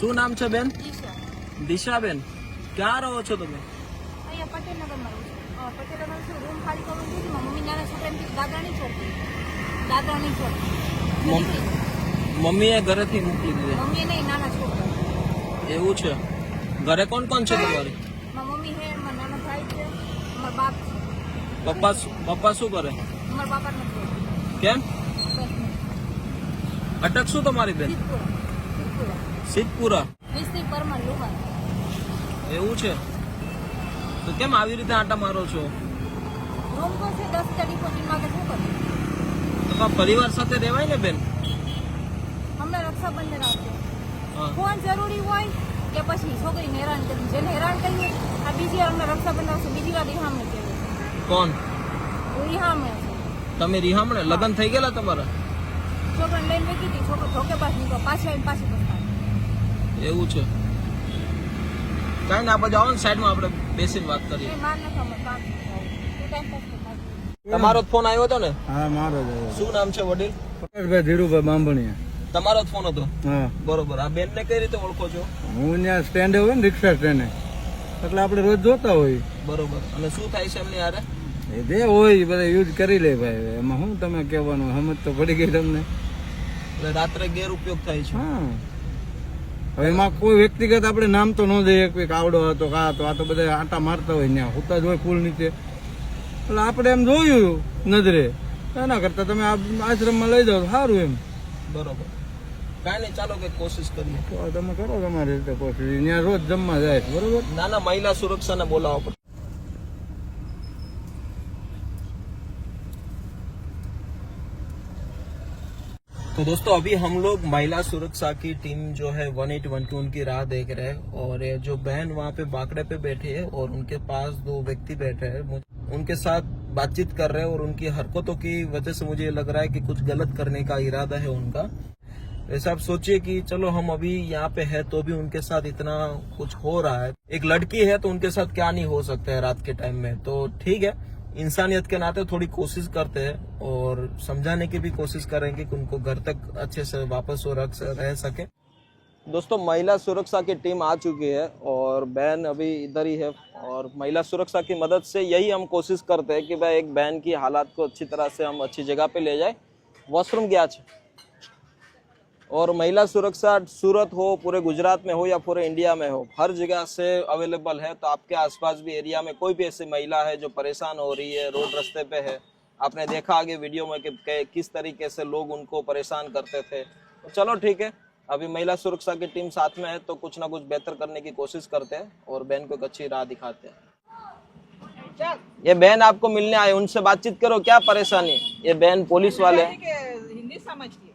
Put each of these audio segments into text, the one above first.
શું નામ છે બેન? દિશા. દિશાબેન ક્યાં રહો છો તમે? મમ્મીએ ઘરેથી મૂકી દીધે. એવું છે. ઘરે કોણ કોણ છે તમારી? પપ્પા શું- પપ્પા શું કરે? કેમ? અટક શું તમારી બેન? સિદ્ધપુરા. વિસ્તી પરમાર લુહાર. એવું છે? તો કેમ આવી રીતે આટા મારો છો? રૂમ છે દસ હજાર ડિપોઝિટ માંગે શું કરું તમારા પરિવાર સાથે રહેવાય ને બેન? હમણાં રક્ષાબંધન આવશે. ફોન જરૂરી હોય કે પછી છોકરીને હેરાન કરી જેને હેરાન કરીએ આ બીજી વાર હમણાં રક્ષાબંધન આવશે બીજી વાર રિહામણે કહેવાય. કોણ? રિહામણે. તમે રિહામણે? લગ્ન થઈ ગયેલા તમારા? છોકરાને લઈને મેં કીધી છોકરો ધોકેબાજ નીકળો પાછી આવીને પાછી એવું છે. કાંઈ ના આપણે જાઓ ને સાઈડમાં આપણે બેસીને વાત કરીએ. તમારો ફોન આવ્યો હતો ને? હા મારો જ આવ્યો. શું નામ છે વડીલ? પટેલભાઈ ધીરુભાઈ બાંભણીયા. તમારો જ ફોન હતો? હા. બરોબર. આ બેનને કઈ રીતે ઓળખો છો? હું ત્યાં સ્ટેન્ડ હોય ને રિક્ષા સ્ટેન્ડ એટલે આપણે રોજ જોતા હોય બરોબર. અને શું થાય છે એમની યારે એ જે હોય બધા યુઝ કરી લે ભાઈ. એમાં શું તમે કહેવાનું? સમજ તો પડી ગઈ તમને. એટલે રાત્રે ગેરઉપયોગ થાય છે. હા. હવે એમાં કોઈ વ્યક્તિગત આપણે નામ તો ન દઈએ કોઈક આવડો હતો કા તો આ તો બધા આંટા મારતા હોય ત્યાં હોતા જ હોય પુલ નીચે. એટલે આપણે એમ જોયું નજરે. એના કરતા તમે આશ્રમમાં લઈ જાઓ સારું એમ. બરોબર. કાંઈ ચાલો કે કોશિશ કરીએ. તમે કરો તમારી રીતે કોશિશ. ત્યાં રોજ જમવા જાય બરોબર? નાના મહિલા સુરક્ષાને બોલાવો. तो दोस्तों, अभी हम लोग महिला सुरक्षा की टीम जो है वन एट वन टू उनकी राह देख रहे हैं और जो बहन वहाँ पे बाकड़े पे बैठी है और उनके पास दो व्यक्ति बैठे हैं उनके साथ बातचीत कर रहे हैं और उनकी हरकतों की वजह से मुझे लग रहा है कि कुछ गलत करने का इरादा है उनका। वैसे आप सोचिए कि चलो, हम अभी यहाँ पे है तो भी उनके साथ इतना कुछ हो रहा है। एक लड़की है तो उनके साथ क्या नहीं हो सकता है रात के टाइम में। तो ठीक है इंसानियत के नाते थोड़ी कोशिश करते हैं और समझाने की भी कोशिश करेंगे कि उनको घर तक अच्छे से वापस रख रह सके। दोस्तों, महिला सुरक्षा की टीम आ चुकी है और बहन अभी इधर ही है और महिला सुरक्षा की मदद से यही हम कोशिश करते हैं कि भाई एक बहन की हालात को अच्छी तरह से हम अच्छी जगह पे ले जाए। वॉशरूम गया છે और महिला सुरक्षा सूरत हो पूरे गुजरात में हो या पूरे इंडिया में हो हर जगह से अवेलेबल है। तो आपके आसपास भी एरिया में कोई भी ऐसी महिला है जो परेशान हो रही है रोड रस्ते पे है आपने देखा आगे वीडियो में कि, किस तरीके से लोग उनको परेशान करते थे। तो चलो ठीक है अभी महिला सुरक्षा की टीम साथ में है तो कुछ ना कुछ बेहतर करने की कोशिश करते हैं और बहन को एक अच्छी राह दिखाते हैं। ये बहन आपको मिलने आए उनसे बातचीत करो क्या परेशानी? ये बहन पुलिस वाले हिंदी समझती है।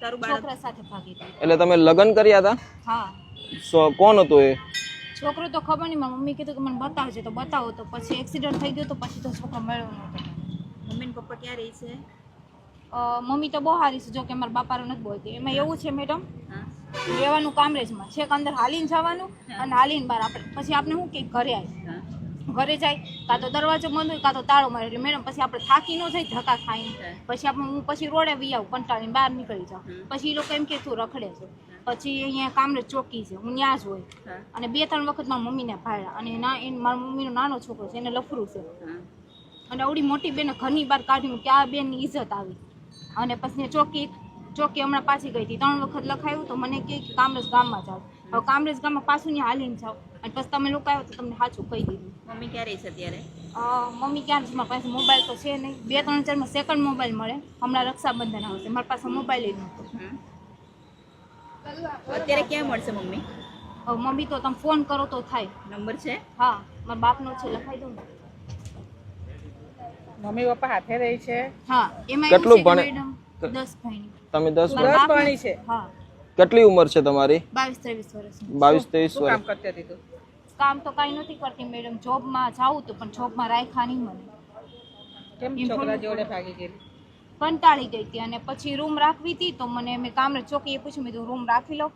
તારું બાળક. છોકરા સાથે ભાગી ગઈ. એટલે તમે લગ્ન કર્યા હતા હા. સો કોણ હતું એ? છોકરો તો ખબર નહીં મારી મમ્મી કીધું કે મને બતાવજે તો બતાવો. તો પછી એક્સિડન્ટ થઈ ગયો તો પછી તો છોકરો મળ્યો નહોતો મમ્મી ને પપ્પા ક્યાં રહે છે? મમ્મી તો બહુ સારી છે જો કે મારા બાપાને નથી બોલતી. એમાં એવું છે મેડમ હા. રહેવાનું કામરેજમાં. છેક અંદર હાલીને જવાનું અને હાલીને બહાર આપણે પછી આપણે શું કે ઘરે આવી ઘરે જાય કાં તો દરવાજો બંધ હોય કાં તો તાળો મારે. એટલે મેડમ પછી આપણે થાકી ન જાય ધક્કા ખાઈને. પછી આપણે હું પછી રોડે વી આવું કંટાળીને બહાર નીકળી જાઉં. પછી એ લોકો એમ કે તું રખડે છે. પછી અહીંયા કામરેજ ચોકી છે હું ત્યાં જ હોય. અને બે ત્રણ વખત મારા મમ્મીને ભાડ્યા અને ના એ મારા મમ્મીનો નાનો છોકરો છે એને લફરું છે. અને આવડી મોટી બેને ઘરની બહાર કાઢ્યું કે આ બેનની ઇજ્જત આવી. અને પછી ચોકી ચોકી હમણાં પાછી ગઈ હતી. ત્રણ વખત લખાયું તો મને કહે કે કામરેજ ગામમાં જાઓ. હવે કામરેજ ગામમાં પાછું ત્યાં હાલીને જાઓ. અને પછી તમે લોકો આવ્યો તો તમને સાચું કહી દીધું. મમ્મી ક્યાં રહી છે અત્યારે? મમ્મી ક્યાં છે? મારી પાસે મોબાઈલ તો છે નહીં. બે ત્રણ હજારમાં સેકન્ડ મોબાઈલ મળે. હમણાં રક્ષાબંધન આવશે. મારી પાસે મોબાઈલ જ નહોતો. અત્યારે ક્યાં મળશે મમ્મી? મમ્મી તો તમે ફોન કરો તો થાય. નંબર છે? હા મારા બાપનો છે લખાઈ દઉં ને. મમ્મી પપ્પા હાથે રહી છે? હા એમાં કેટલું ભણે? મેડમ દસ ભાઈ તમે દસ મારા દસ બાપનો- ભણી છે? હા. કેટલી ઉંમર છે તમારી? બાવીસ ત્રેવીસ વર્ષ બાવીસ ત્રેવીસ વર્ષ કામ કરતી હતી તું? કામ તો કાંઈ નથી કરતી. મેડમ જોબમાં જાઉં તો પણ જોબમાં રાખ્યા નહીં મને. કેમ છોકરા જોડે ભાગી ગયેલી? કંટાળી ગઈ હતી અને પછી રૂમ રાખવી હતી તો મને મેં કામરેજ ચોકીએ પૂછ્યું મેં રૂમ રાખી લો.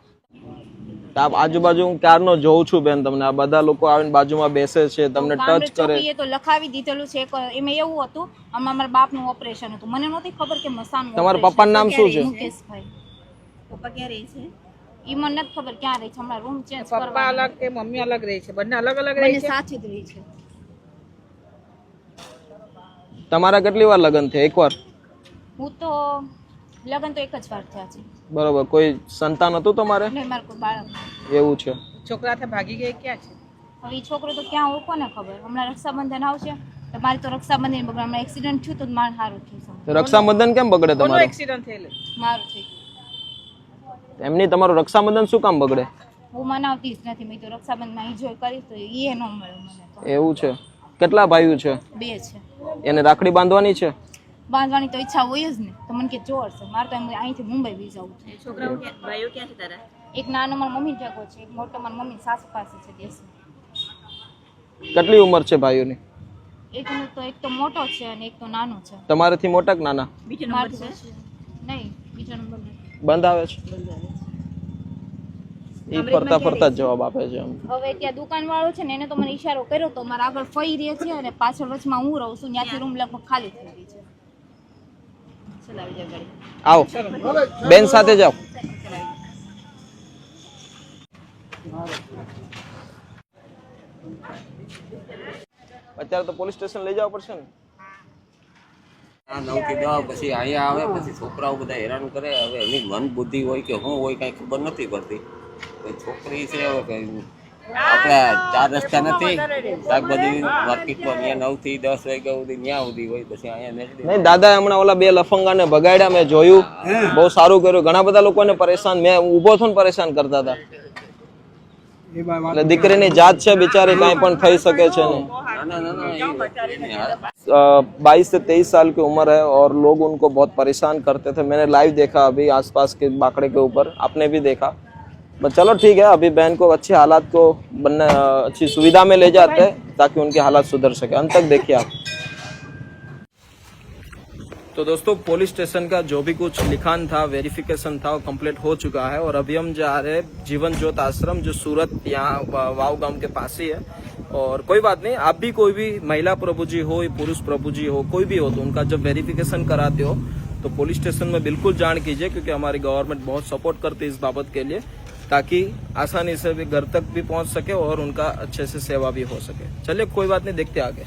આજુબાજુ હું ક્યારનો જોઉં છું બેન તમને? આ બધા લોકો આવીને બાજુમાં બેસે છે તમને ટચ કરે. ચોકીએ તો લખાવી દીધેલું છે એક એમાં એવું હતું આમાં મારા બાપનું ઓપરેશન હતું. મને નહોતી ખબર કે મસાનું તમારા પપ્પાનું નામ શું છે? મુકેશભાઈ. પપ્પા ક્યાં રહે છે? ઈ મને નથી ખબર ક્યાં રહી છે. હમણાં રૂમ ચેન્જ પપ્પા અલગ કે મમ્મી અલગ રહી છે? બંને અલગ અલગ રહી બંને સાથે જ રહી છે. તમારા કેટલી વાર લગ્ન થયા? એકવાર હું તો લગ્ન તો એક જ વાર થયા છે. બરોબર. કોઈ સંતાન હતું તમારે? નહીં મારું કોઈ બાળક એવું છે. છોકરા સાથે ભાગી ગઈ ક્યાં છે? હવે ઈ છોકરો તો ક્યાં હોય કોને ખબર? હમણાં રક્ષાબંધન આવશે તો મારી તો રક્ષાબંધન બગડે. હમણાં એક્સિડન્ટ થયું તો માર સારું થયું રક્ષાબંધન કેમ બગડે તમારું? એક્સિડન્ટ થયેલું? મારું થઈ ગયું. એમની તમારું રક્ષાબંધન શું કામ બગડે? હું મનાવતી જ નથી. મેં તો રક્ષાબંધન એન્જોય કરીશ તો એ ન મળ્યું મને તો. એવું છે. કેટલા ભાઈઓ છે? બે છે. એને રાખડી બાંધવાની છે? બાંધવાની તો ઈચ્છા હોય જ ને. તો મને કે જોર છે. મારે તો એમ અહીંથી મુંબઈ બી જવું છે. છોકરાઓ ભાઈઓ ક્યાં છે તારા? એક નાનો મારા મમ્મી ભેગો છે. એક મોટો મારા મમ્મી સાસુ પાસે છે દેશ કેટલી ઉંમર છે ભાઈઓની? એકનો તો એક તો મોટો છે અને એક તો નાનો છે. તમારાથી મોટા કે નાના? બીજો નંબર છે? નહીં બીજો નંબર બંધ આવે છે? એ ફરતા ફરતા જવાબ આપે છે હવે ત્યાં દુકાન વાળો છે ને એને તો મને ઈશારો કર્યો તો મારા આગળ ફઈ રહે છે અને પાછળ વચમાં હું રહું છું ત્યાંથી રૂમ લગભગ ખાલી થઈ ગઈ છે. ચલાવી જાય ગાડી. આવો. બેન સાથે જાઓ. અત્યારે તો પોલીસ સ્ટેશન લઈ જવા પડશે ને? નવ દસ પછી અહીંયા આવે પછી છોકરાઓ બધા હેરાન કરે હવે એની મન બુદ્ધિ હોય કે હું હોય કઈ ખબર નથી પડતી. કોઈ છોકરી છે હવે કઈ આપણે ચાર રસ્તા નથી શાકભાજી માર્કેટમાં ત્યાં નવ થી દસ વાગ્યા સુધી ત્યાં સુધી હોય પછી અહીંયા નીકળી નહીં દાદા હમણાં ઓલા બે લફંગાને ભગાડ્યા મેં જોયું બહુ સારું કર્યું ઘણા બધા લોકોને પરેશાન મેં ઊભો થઈને પરેશાન કરતા હતા એટલે દીકરીની જાત છે બિચારી કાંઈ પણ થઈ શકે છે નહીં ના ના ના ના એની હાલત बाईस से तेईस साल की उम्र है और लोग उनको बहुत परेशान करते थे मैंने लाइव देखा अभी आसपास के बाकड़े के ऊपर आपने भी देखा बट चलो ठीक है, अभी बहन को अच्छे हालात को बनने, अच्छी सुविधा में ले जाते हैं, ताकि उनके हालात सुधर सके। अंत तक देखिए आप। तो दोस्तों पुलिस स्टेशन का जो भी कुछ लिखान था वेरिफिकेशन था, वो कंप्लीट हो चुका है, और अभी हम जा रहे हैं जीवन ज्योत आश्रम, जो सूरत यहाँ वाव गाँव के पास ही है। और कोई बात नहीं, आप भी कोई भी महिला प्रभु जी हो, या पुरुष प्रभु जी हो, कोई भी हो तो उनका जब वेरिफिकेशन कराते हो तो पुलिस स्टेशन में बिल्कुल जान कीजिए, क्योंकि हमारी गवर्नमेंट बहुत सपोर्ट करती है इस बाबत के लिए। ताकि आसानी से भी घर तक भी पहुँच सके और उनका अच्छे से सेवा भी हो सके। चलिए, कोई बात नहीं, देखते आगे।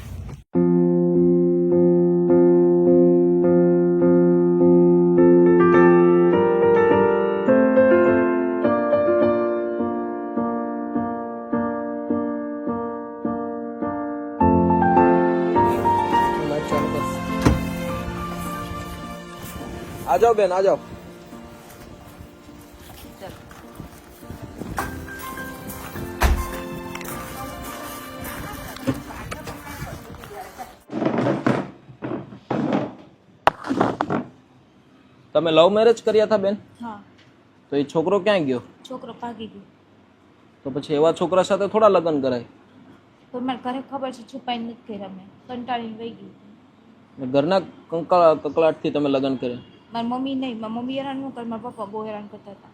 आ जाओ बहन, आ जाओ। તમે લવ મેરેજ કર્યા હતા બેન? હા. તો એ છોકરો ક્યાં ગયો? છોકરો ભાગી ગયો. તો પછી એવા છોકરા સાથે થોડા લગ્ન કરાય. પણ મારે ઘરે ખબર છે છુપાઈ નથી કર્યા મેં. કંટાળીને વહી ગઈ ઘરના કંકા કકળાટથી તમે લગ્ન કર્યા? મારી મમ્મી નહીં મારી મમ્મી હેરાન ન કરે મારા પપ્પા બહુ હેરાન કરતા હતા.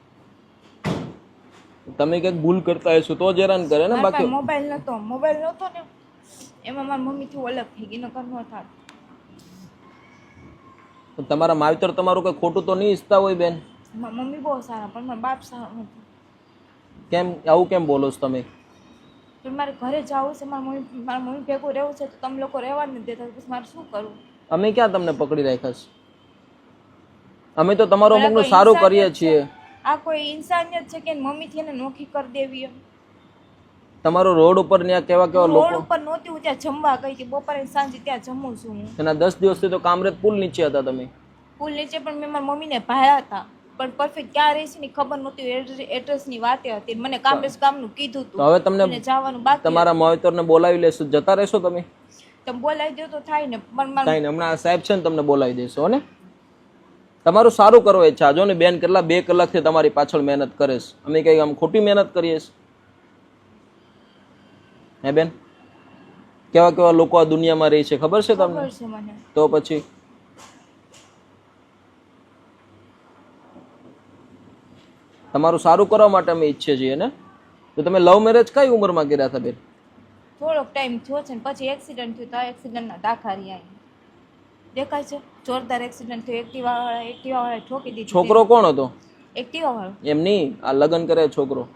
તમે કંઈક ભૂલ કરતા હશો તો જ હેરાન કરે ને બાકી મોબાઈલ નતો મોબાઈલ નતો ને એમાં મારી મમ્મીથી અલગ થઈ ગઈ નકર ન થાત. તો તમારા માવતર તમારું કંઈ ખોટું તો નહીં ઈચ્છતા હોય બેન? મારા મમ્મી બહુ સારા પણ મારા બાપ સારા નથી. કેમ આવું કેમ બોલો છો તમે? પણ મારે ઘરે જવું છે મારા મમ્મી મારા મમ્મી ભેગું રહેવું છે તો તમે લોકો રહેવા નથી દેતા પછી મારે શું કરવું? અમે ક્યાં તમને પકડી રાખ્યા છે? અમે તો તમારો અમુકનું સારું કરીએ છીએ. આ કોઈ ઇન્સાનિયત છે કે મમ્મીથી એને નોખી કરી દેવી એમ? તમારો રોડ ઉપર ત્યાં કેવા કેવા રોડ લોકો? ઉપર નહોતી હું ત્યાં જમવા ગઈ હતી. બપોરે ને સાંજે ત્યાં જમું છું હું. એના દસ દિવસથી તો કામરેજ પુલ નીચે હતા તમે? પુલ નીચે પણ મેં મારા મમ્મીને ભાયા હતા. પણ પરફેક્ટ ક્યાં રહે છે ને ખબર નહોતી. એડ્રેસની વાતે હતી. મને કામરેજ કામનું કીધું હતું હવે તમને જવાનું બાકી તમારા માવતરને બોલાવી લેશો. જતા રહેશો તમે? તમે બોલાવી દો તો થાય ને. પણ મારું થાય ને. હમણાં સાહેબ છે ને તમને બોલાવી દેશો ને? તમારું સારું કરવા ઈચ્છા જો ને બેન. કેટલા બે કલાકથી તમારી પાછળ મહેનત કરે છે. અમે કઈ આમ ખોટી મહેનત કરીએ છીએ. હે બેન? કેવા કેવા લોકો આ દુનિયામાં રહે છે? ખબર છે તમને? તો પછી? તમારું સારું કરવા માટે અમે ઈચ્છીએ છીએ ને? તો તમે લવ મેરેજ કઈ ઉંમરમાં કર્યા હતા બેન? થોડોક ટાઈમ થયો છે ને પછી એક્સિડન્ટ થયો તો એક્સિડન્ટના દાખલા રહ્યા દેખાય છે. જોરદાર એક્સિડન્ટ થયો. એક્ટિવા વાળા એક્ટિવા વાળા ઠોકી દીધી છોકરો કોણ હતો? એક્ટિવા વાળો એમ નહીં? આ લગ્ન કરે છોકરો?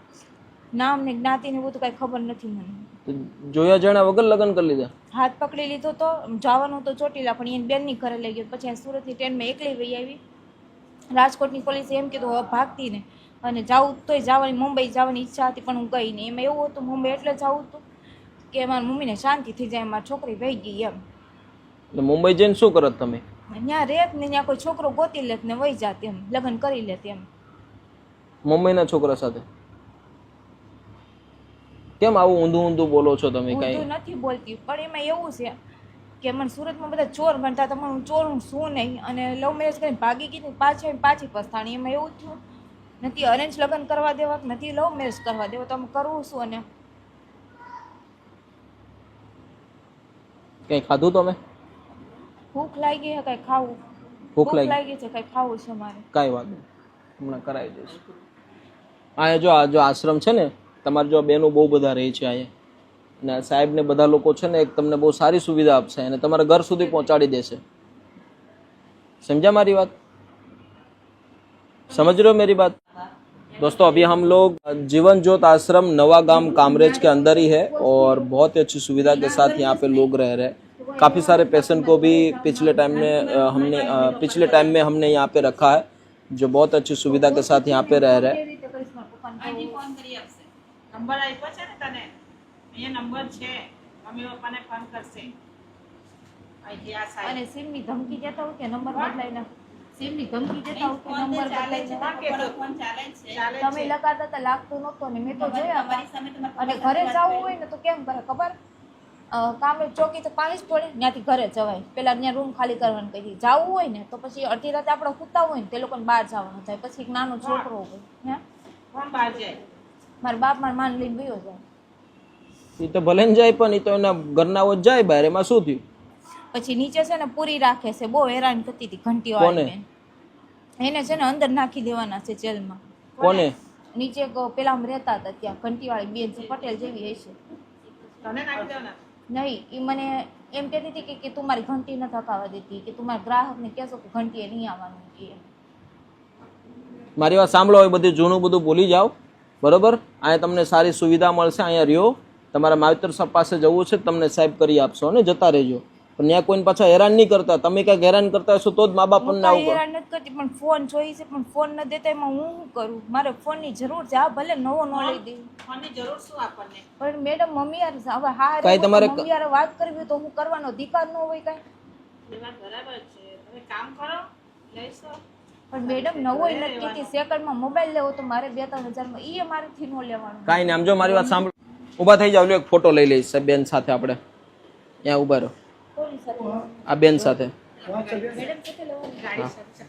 નામ ને જ્ઞાતિ ને બધું કઈ ખબર નથી મને. તો જોયા જાણ્યા વગર લગ્ન કરી લીધા? હાથ પકડી લીધો તો જવાનું તો ચોટીલા પણ એને બેનની ઘરે લઈ ગયો. પછી સુરતની ટ્રેનમાં એકલી વહી આવી. રાજકોટની પોલીસે એમ કીધું હવે ભાગતી ને. અને જાવું તોય જવાની મુંબઈ જવાની ઈચ્છા હતી પણ હું ગઈ નહીં. એમાં એવું હતું મુંબઈ એટલે જવું હતું કે મારી મમ્મીને શાંતિ થઈ જાય મારી છોકરી વહી ગઈ એમ. એટલે મુંબઈ જઈને શું કરત તમે? ત્યાં રેત ને ત્યાં કોઈ છોકરો ગોતી લેત ને વહી જાત એમ લગ્ન કરી લેત એમ. મુંબઈના છોકરા સાથે? કેમ આવું ઊંધું ઊંધું બોલો છો તમે કઈ? નથી બોલતી પણ એમાં એવું છે કે મને સુરતમાં બધા ચોર બનતા હતા હું ચોર હું શું નહીં? અને લવ મેરેજ કરીને ભાગી ગઈ પાછી પાછી પસ્તાણી. એમાં એવું થયું નથી અરેન્જ લગ્ન કરવા દેવા નથી લવ મેરેજ કરવા દેવા તો કરવું શું અને? કઈ ખાધું તમે? ભૂખ લાગી છે કઈ ખાવું? ભૂખ લાગી. લાગી છે કઈ ખાવું છે મારે? કઈ વાત નહીં. હમણાં કરાવી દઈશ. આ જો આ જો આશ્રમ છે ને તમારે જો બેનો બહુ બધા રહે છે અહીંયા અને આ સાહેબને બધા લોકો છે ને એક તમને બહુ સારી સુવિધા આપશે અને તમારા ઘર સુધી પહોંચાડી દેશે समझा हमारी बात समझ रहे हो मेरी बात दोस्तों अभी हम लोग जीवन ज्योत आश्रम नवा गांव कामरेज के अंदर ही है और बहुत ही अच्छी सुविधा के साथ यहाँ पे लोग रह रहे हैं काफ़ी सारे पेशेंट को भी पिछले टाइम में अ, हमने अ, पिछले टाइम में हमने यहाँ पे रखा है जो बहुत अच्छी सुविधा के साथ यहाँ पे रह रहे हैं નંબર આપ્યો છે ને તને? અહીંયા નંબર છે. મમ્મી પપ્પાને ફોન કરશે. અહીંથી આ સાહેબ અને સિમની ધમકી દેતા હોય કે નંબર બદલાઈ ના સિમની ધમકી દેતા હોય કે નંબર બદલાઈ છે. ના કીધું? ફોન ચાલે છે. તમે લગાડતા હતા લાગતું નહોતું ને મેં તો જોયા. અમારી સામે તમારે અને ઘરે જવું હોય ને તો કેમ કરે ખબર? કામે ચોકી તો પાણી જ પડે. ત્યાંથી ઘરે જવાય. પેલા ત્યાં રૂમ ખાલી કરવાનું કહી. જવું હોય ને તો પછી અડધી રાતે આપણે સૂતા હોય ને તે લોકોને બહાર જવાનું થાય. પછી એક નાનો છોકરો હોય. હે? કોણ બહાર જાય? મારા બાપ મારા માન લઈને ગયો જાય એ તો ભલે ને જાય પણ એ તો એના ઘરના જ જાય બહાર. એમાં શું થયું? પછી નીચે છે ને પૂરી રાખે છે. બહુ હેરાન કરતી હતી ઘંટી કોને? એને છે ને અંદર નાખી દેવાના છે જેલમાં. કોને? નીચે પેલા રહેતા હતા ત્યાં ઘંટી વાળી બેન છે પટેલ જેવી હશે. તને નાખી દેવાના? નહીં એ મને એમ કહેતી હતી કે- તું મારી ઘંટી નથી હકાવા દેતી કે તું મારા ગ્રાહકને કહેશો કે ઘંટીએ નહીં આવવાનું કે. મારી વાત સાંભળો એ બધું જૂનું બધું ભૂલી જાઓ. બરોબર? અહીંયા તમને સારી સુવિધા મળશે અહીંયા રહ્યો. તમારા માવતર સાહેબ પાસે જવું છે તમને સાહેબ કરી આપશો અને જતા રહેજો. પણ ત્યાં કોઈને પાછા હેરાન નહીં કરતા. તમે ક્યાંક હેરાન કરતા હશો તો જ મા હું બાપને આવું હેરાન નથી કરતી પણ ફોન જોઈ છે પણ ફોન ન દેતા એમાં હું શું કરું? મારે ફોનની જરૂર છે આ ભલે નવો ન લઈ દે. ફોનની જરૂર શું આપણને? પણ મેડમ મમ્મી યાર હવે હા કાઈ તમારે મમ્મી યાર વાત કરવી હોય તો હું કરવાનો અધિકાર ન હોય કાંઈ? બરાબર છે. તમે કામ કરો લઈશો. પણ મેડમ નવો નથી કીધી સેકન્ડમાં મોબાઈલ લેવો તો મારે બે ત્રણ હજારમાં એ મારેથી ન લેવાનું કાંઈ નહીં આમ જો મારી વાત સાંભળો ઊભા થઈ જાવ લો એક ફોટો લઈ લઈશ બેન સાથે આપણે ત્યાં ઊભા રહો કોની સાથે આ બેન સાથે મેડમ સાથે લેવાનું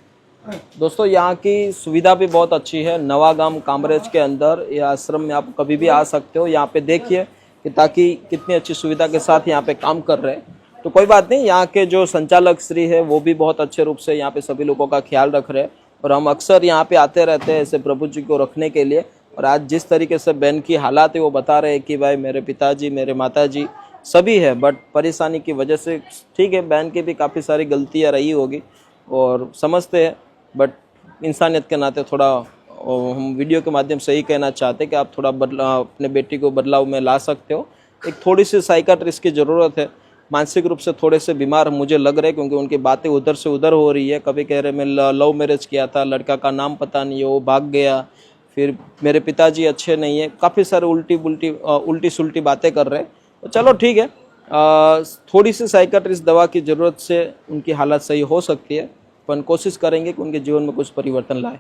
दोस्तों यहाँ की सुविधा भी बहुत अच्छी है नवागाम कामरेज के अंदर ये आश्रम में आप कभी भी आ सकते हो यहाँ पे देखिए कि ताकि कितनी अच्छी सुविधा के साथ यहाँ पे काम कर रहे हैं तो कोई बात नहीं, यहाँ के जो संचालक श्री है, वो भी बहुत अच्छे रूप से यहाँ पे सभी लोगों का ख्याल रख रहे हैं। और हम अक्सर यहाँ पे आते रहते हैं ऐसे प्रभु जी को रखने के लिए। और आज जिस तरीके से बहन की हालात है, वो बता रहे हैं कि भाई मेरे पिताजी, मेरे माताजी सभी है, बट परेशानी की वजह से ठीक है, बहन की भी काफ़ी सारी गलतियाँ रही होगी और समझते हैं। बट इंसानियत के नाते थोड़ा हम वीडियो के माध्यम से ही कहना चाहते हैं कि आप थोड़ा बदला, अपने बेटी को बदलाव में ला सकते हो। एक थोड़ी सी साइकाट्रिस्ट की ज़रूरत है। मानसिक रूप से थोड़े से बीमार मुझे लग रहे क्योंकि उनकी बातें उधर से उधर हो रही है। कभी कह रहे मैं लव मैरिज किया था लड़का का नाम पता नहीं है वो भाग गया। फिर मेरे पिताजी अच्छे नहीं है। काफ़ी सारे उल्टी बुल्टी उल्टी सुल्टी बातें कर रहे हैं। तो चलो ठीक है। अ, थोड़ी सी साइकाट्रिस्ट दवा की ज़रूरत से उनकी हालत सही हो सकती है पर कोशिश करेंगे कि उनके जीवन में कुछ परिवर्तन लाए।